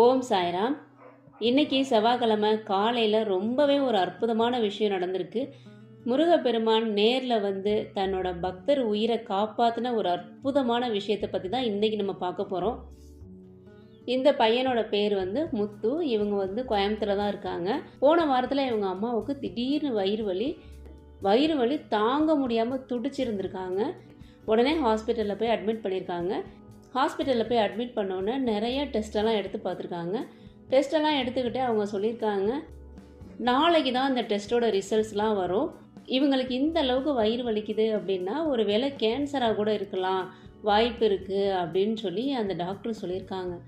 ஓம் சாய்ராம். இன்னைக்கு செவ்வாய்க்கிழமை காலையில் ரொம்பவே ஒரு அற்புதமான விஷயம் நடந்திருக்கு. முருகப்பெருமான் நேரில் வந்து தன்னோட பக்தர் உயிரை காப்பாற்றின ஒரு அற்புதமான விஷயத்தை பற்றி தான் இன்றைக்கி நம்ம பார்க்க போகிறோம் இந்த பையனோட பேர் வந்து முத்து. இவங்க வந்து கோயம்புத்தூரில் தான் இருக்காங்க. போன வாரத்தில் இவங்க அம்மாவுக்கு திடீர்னு வயிறு வலி வயிறு வலி தாங்க முடியாமல் துடிச்சிருந்துருக்காங்க. உடனே ஹாஸ்பிட்டலில் போய் அட்மிட் பண்ணியிருக்காங்க ஹாஸ்பிட்டலில் போய் அட்மிட் பண்ணோன்னே நிறைய டெஸ்டெல்லாம் எடுத்து பார்த்துருக்காங்க. டெஸ்டெல்லாம் எடுத்துக்கிட்டே அவங்க சொல்லியிருக்காங்க. நாளைக்கு தான் அந்த டெஸ்ட்டோட ரிசல்ட்ஸ்லாம் வரும். இவங்களுக்கு இந்த அளவுக்கு வயிறு வலிக்குது அப்படின்னா ஒரு வேளை கேன்சராக கூட இருக்கலாம். வாய்ப்பு இருக்குது அப்படின்னு சொல்லி அந்த டாக்டர் சொல்லியிருக்காங்க.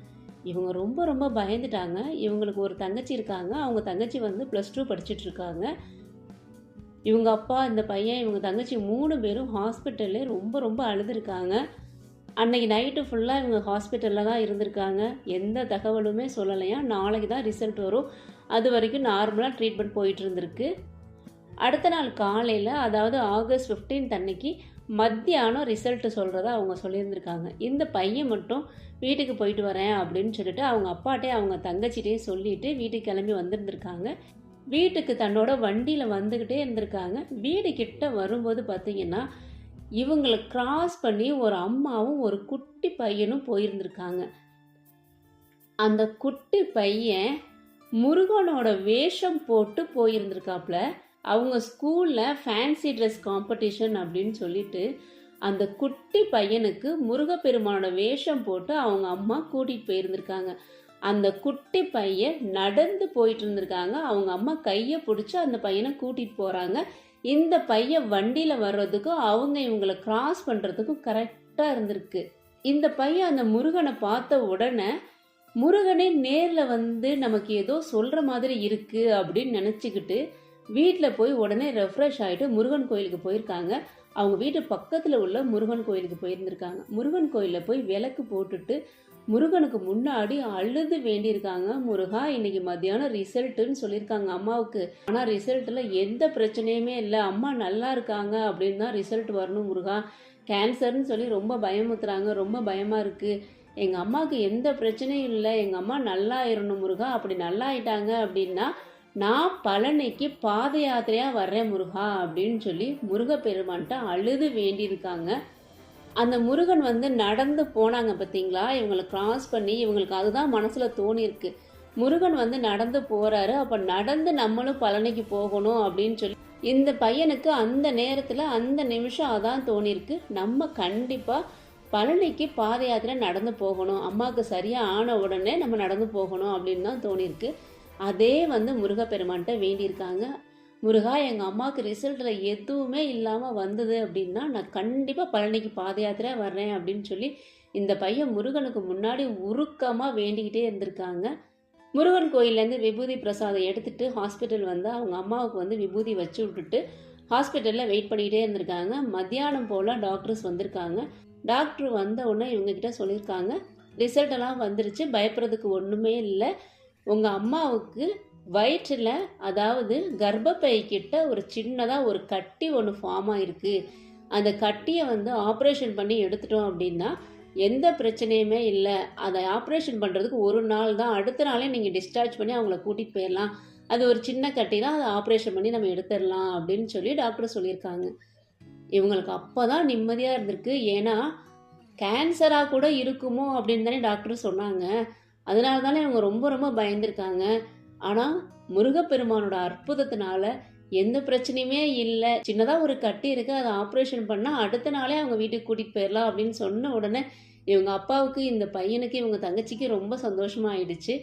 இவங்க ரொம்ப ரொம்ப பயந்துட்டாங்க. இவங்களுக்கு ஒரு தங்கச்சி இருக்காங்க. அவங்க தங்கச்சி வந்து ப்ளஸ் டூ படிச்சுட்டு இருக்காங்க. இவங்க அப்பா இந்த பையன் இவங்க தங்கச்சி மூணு பேரும் ஹாஸ்பிட்டல்லே ரொம்ப ரொம்ப அழுதுருக்காங்க. அன்னைக்கு நைட்டு ஃபுல்லாக இவங்க ஹாஸ்பிட்டலில் தான் இருந்திருக்காங்க. எந்த தகவலுமே சொல்லலையா? நாளைக்கு தான் ரிசல்ட் வரும். அது வரைக்கும் நார்மலாக ட்ரீட்மெண்ட் போயிட்டு இருந்திருக்கு. அடுத்த நாள் காலையில் அதாவது ஆகஸ்ட் 15 அன்னைக்கு மத்தியானம் ரிசல்ட்டு சொல்கிறத அவங்க சொல்லியிருந்திருக்காங்க. இந்த பையன் மட்டும் வீட்டுக்கு போயிட்டு வரேன் அப்படின்னு சொல்லிட்டு அவங்க அப்பாட்டே அவங்க தங்கச்சிட்டே சொல்லிட்டு வீட்டுக்கு கிளம்பி வந்திருந்திருக்காங்க. வீட்டுக்கு தன்னோட வண்டியில் வந்துக்கிட்டே இருந்திருக்காங்க. வீடு கிட்ட வரும்போது பார்த்தீங்கன்னா இவங்களை கிராஸ் பண்ணி ஒரு அம்மாவும் ஒரு குட்டி பையனும் போயிருந்திருக்காங்க. அந்த குட்டி பையன் முருகனோட வேஷம் போட்டு போயிருந்திருக்காப்புல. அவங்க ஸ்கூலில் ஃபேன்சி ட்ரெஸ் காம்படிஷன் அப்படின்னு சொல்லிட்டு அந்த குட்டி பையனுக்கு முருகப்பெருமானோட வேஷம் போட்டு அவங்க அம்மா கூட்டிகிட்டு போயிருந்திருக்காங்க. அந்த குட்டி பையன் நடந்து போயிட்டு இருந்திருக்காங்க. அவங்க அம்மா கையை பிடிச்சி அந்த பையனை கூட்டிகிட்டு போகிறாங்க இந்த பையன் வண்டியில் வர்றதுக்கும் அவங்க இவங்களை கிராஸ் பண்ணுறதுக்கும் கரெக்டாக இருந்திருக்கு. இந்த பையன் அந்த முருகனை பார்த்த உடனே முருகனே நேரில் வந்து நமக்கு ஏதோ சொல்கிற மாதிரி இருக்குது அப்படின்னு நினச்சிக்கிட்டு வீட்டில் போய் உடனே ரெஃப்ரெஷ் ஆகிட்டு முருகன் கோயிலுக்கு போயிருக்காங்க. அவங்க வீட்டு பக்கத்தில் உள்ள முருகன் கோயிலுக்கு போயிருந்திருக்காங்க. முருகன் கோயிலில் போய் விளக்கு போட்டுட்டு முருகனுக்கு முன்னாடி அழுது வேண்டியிருக்காங்க. முருகா இன்னைக்கு மத்தியானம் ரிசல்ட்டுன்னு சொல்லியிருக்காங்க அம்மாவுக்கு. ஆனால் ரிசல்ட்டில் எந்த பிரச்சனையுமே இல்லை. அம்மா நல்லா இருக்காங்க அப்படின்னு தான் ரிசல்ட் வரணும் முருகா. கேன்சர்னு சொல்லி ரொம்ப பயமுத்துறாங்க ரொம்ப பயமாக இருக்குது எங்கள் அம்மாவுக்கு எந்த பிரச்சனையும் இல்லை. எங்கள் அம்மா நல்லா இருணும் முருகா. அப்படி நல்லா ஆயிட்டாங்க அப்படின்னா நான் பழனிக்கு பாத யாத்திரையாக வர்றேன் முருகா அப்படின்னு சொல்லி முருகப்பெருமான்ட்ட அழுது வேண்டியிருக்காங்க. அந்த முருகன் வந்து நடந்து போனாங்க பார்த்தீங்களா இவங்களை கிராஸ் பண்ணி இவங்களுக்கு அதுதான் மனசில் தோணியிருக்கு. முருகன் வந்து நடந்து போகிறாரு அப்போ நடந்து நம்மளும் பழனிக்கு போகணும் அப்படின்னு சொல்லி இந்த பையனுக்கு அந்த நேரத்தில் அந்த நிமிஷம் அதான் தோணியிருக்கு. நம்ம கண்டிப்பாக பழனிக்கு பாத யாத்திரை நடந்து போகணும். அம்மாவுக்கு சரியாக ஆன உடனே நம்ம நடந்து போகணும் அப்படின்னு தான் தோணியிருக்கு. அதே வந்து முருகப்பெருமான்கிட்ட வேண்டியிருக்காங்க. முருகா எங்கள் அம்மாவுக்கு ரிசல்ட்டில் எதுவுமே இல்லாமல் வந்தது அப்படின்னா நான் கண்டிப்பாக பழனிக்கு பாத யாத்திரை வர்றேன் அப்படின்னு சொல்லி இந்த பையன் முருகனுக்கு முன்னாடி உருக்கமாக வேண்டிக்கிட்டே இருந்திருக்காங்க. முருகன் கோயிலேருந்து விபூதி பிரசாதம் எடுத்துட்டு ஹாஸ்பிட்டல் வந்து அவங்க அம்மாவுக்கு வந்து விபூதி வச்சு விட்டுட்டு ஹாஸ்பிட்டலில் வெயிட் பண்ணிக்கிட்டே இருந்திருக்காங்க. மத்தியானம் போல் டாக்டர்ஸ் வந்திருக்காங்க. டாக்டர் வந்த உடனே இவங்ககிட்ட சொல்லியிருக்காங்க. ரிசல்ட்டெல்லாம் வந்துருச்சு. பயப்படுறதுக்கு ஒன்றுமே இல்லை. உங்கள் அம்மாவுக்கு வயிற்றில் அதாவது கர்ப்பப்பை கிட்ட ஒரு சின்னதாக ஒரு கட்டி ஒன்று ஃபார்ம் ஆகிருக்கு அந்த கட்டியை வந்து ஆப்ரேஷன் பண்ணி எடுத்துட்டோம் அப்படின்னா எந்த பிரச்சனையுமே இல்லை. அதை ஆப்ரேஷன் பண்ணுறதுக்கு ஒரு நாள் தான். அடுத்த நாளே நீங்கள் டிஸ்சார்ஜ் பண்ணி அவங்கள கூட்டிகிட்டு போயிடலாம். அது ஒரு சின்ன கட்டி தான். அதை ஆப்ரேஷன் பண்ணி நம்ம எடுத்துடலாம் அப்படின்னு சொல்லி டாக்டர் சொல்லியிருக்காங்க. இவங்களுக்கு அப்போ தான் நிம்மதியாக இருந்திருக்கு. ஏன்னா கேன்சராக கூட இருக்குமோ அப்படின்னு தானே டாக்டர் சொன்னாங்க. அதனால தானே இவங்க ரொம்ப ரொம்ப பயந்துருக்காங்க. ஆனால் முருகப்பெருமானோட அற்புதத்தினால எந்த பிரச்சனையுமே இல்லை. சின்னதாக ஒரு கட்டி இருக்கு அதை ஆப்ரேஷன் பண்ணால் அடுத்த நாளே அவங்க வீட்டுக்கு கூட்டிகிட்டு போயிடலாம் அப்படின்னு சொன்ன உடனே இவங்க அப்பாவுக்கு இந்த பையனுக்கு இவங்க தங்கச்சிக்கு ரொம்ப சந்தோஷமாக ஆயிடுச்சு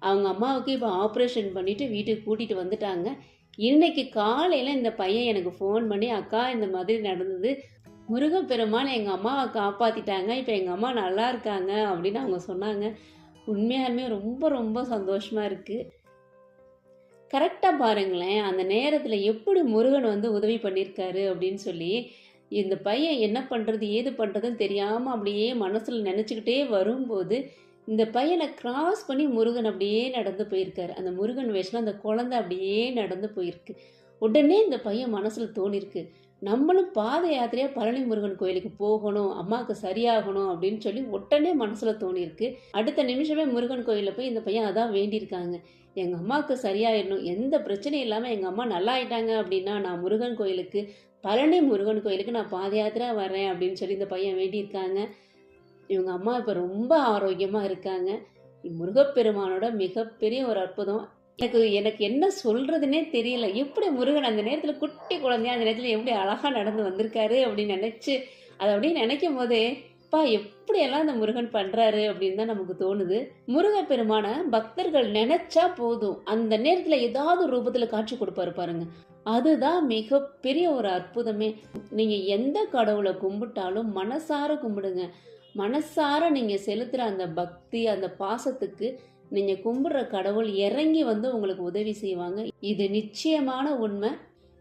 அவங்க அம்மாவுக்கு இப்போ ஆப்ரேஷன் பண்ணிவிட்டு வீட்டுக்கு கூட்டிகிட்டு வந்துட்டாங்க. இன்னைக்கு காலையில் இந்த பையன் எனக்கு ஃபோன் பண்ணி அக்கா இந்த மாதிரி நடந்தது. முருகப்பெருமான் எங்கள் அம்மாவை காப்பாற்றிட்டாங்க இப்போ எங்கள் அம்மா நல்லா இருக்காங்க. அப்படின்னு அவங்க சொன்னாங்க. உண்மையாலுமே ரொம்ப ரொம்ப சந்தோஷமாக இருக்குது கரெக்டாக பாருங்களேன் அந்த நேரத்தில் எப்படி முருகன் வந்து உதவி பண்ணியிருக்காரு அப்படின்னு சொல்லி இந்த பையன் என்ன பண்ணுறது ஏது பண்ணுறதுன்னு தெரியாமல் அப்படியே மனசில் நினச்சிக்கிட்டே வரும்போது இந்த பையனை கிராஸ் பண்ணி முருகன் அப்படியே நடந்து போயிருக்காரு. அந்த முருகன் வேஷம் அந்த குழந்தை அப்படியே நடந்து போயிருக்கு. உடனே இந்த பையன் மனசில் தோணிருக்கு. நம்மளும் பாத யாத்திரையா பழனி முருகன் கோயிலுக்கு போகணும் அம்மாவுக்கு சரியாகணும் அப்படின்னு சொல்லி உடனே மனசுல தோணியிருக்கு. அடுத்த நிமிஷமே முருகன் கோயிலில் போய் இந்த பையன் அதான் வேண்டியிருக்காங்க. எங்கள் அம்மாவுக்கு சரியாயிடணும். எந்த பிரச்சனையும் இல்லாமல் எங்கள் அம்மா நல்லா ஆயிட்டாங்க அப்படின்னா நான் முருகன் கோயிலுக்கு பழனி முருகன் கோயிலுக்கு நான் பாத யாத்திரா வரேன் அப்படின்னு சொல்லி இந்த பையன் வேண்டியிருக்காங்க. இவங்க அம்மா இப்போ ரொம்ப ஆரோக்கியமாக இருக்காங்க. முருகப்பெருமானோட மிகப்பெரிய ஒரு அற்புதம். எனக்கு எனக்கு என்ன சொல்கிறதுனே தெரியல. எப்படி முருகன் அந்த நேரத்தில் குட்டி குழந்தையா அந்த நேரத்தில் எப்படி அழகா நடந்து வந்திருக்காரு அப்படின்னு நினைச்சு அதை அப்படியே நினைக்கும் போதே பா எப்படியெல்லாம் அந்த முருகன் பண்றாரு? அப்படின்னு தான் நமக்கு தோணுது. முருகப்பெருமான பக்தர்கள் நினைச்சா போதும். அந்த நேரத்தில் ஏதாவது ரூபத்தில் காட்சி கொடுப்பாரு பாருங்க. அதுதான் மிகப்பெரிய ஒரு அற்புதமே. நீங்க எந்த கடவுளை கும்பிட்டாலும் மனசார கும்பிடுங்க. மனசார நீங்க செலுத்துற அந்த பக்தி அந்த பாசத்துக்கு நீங்க கும்பிடுற கடவுள் இறங்கி வந்து உங்களுக்கு உதவி செய்வாங்க. இது நிச்சயமான உண்மை.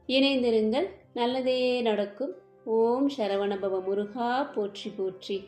இணைந்திருங்கள். நல்லதே நடக்கும். ஓம் சரவணபவ முருகா போற்றி போற்றி.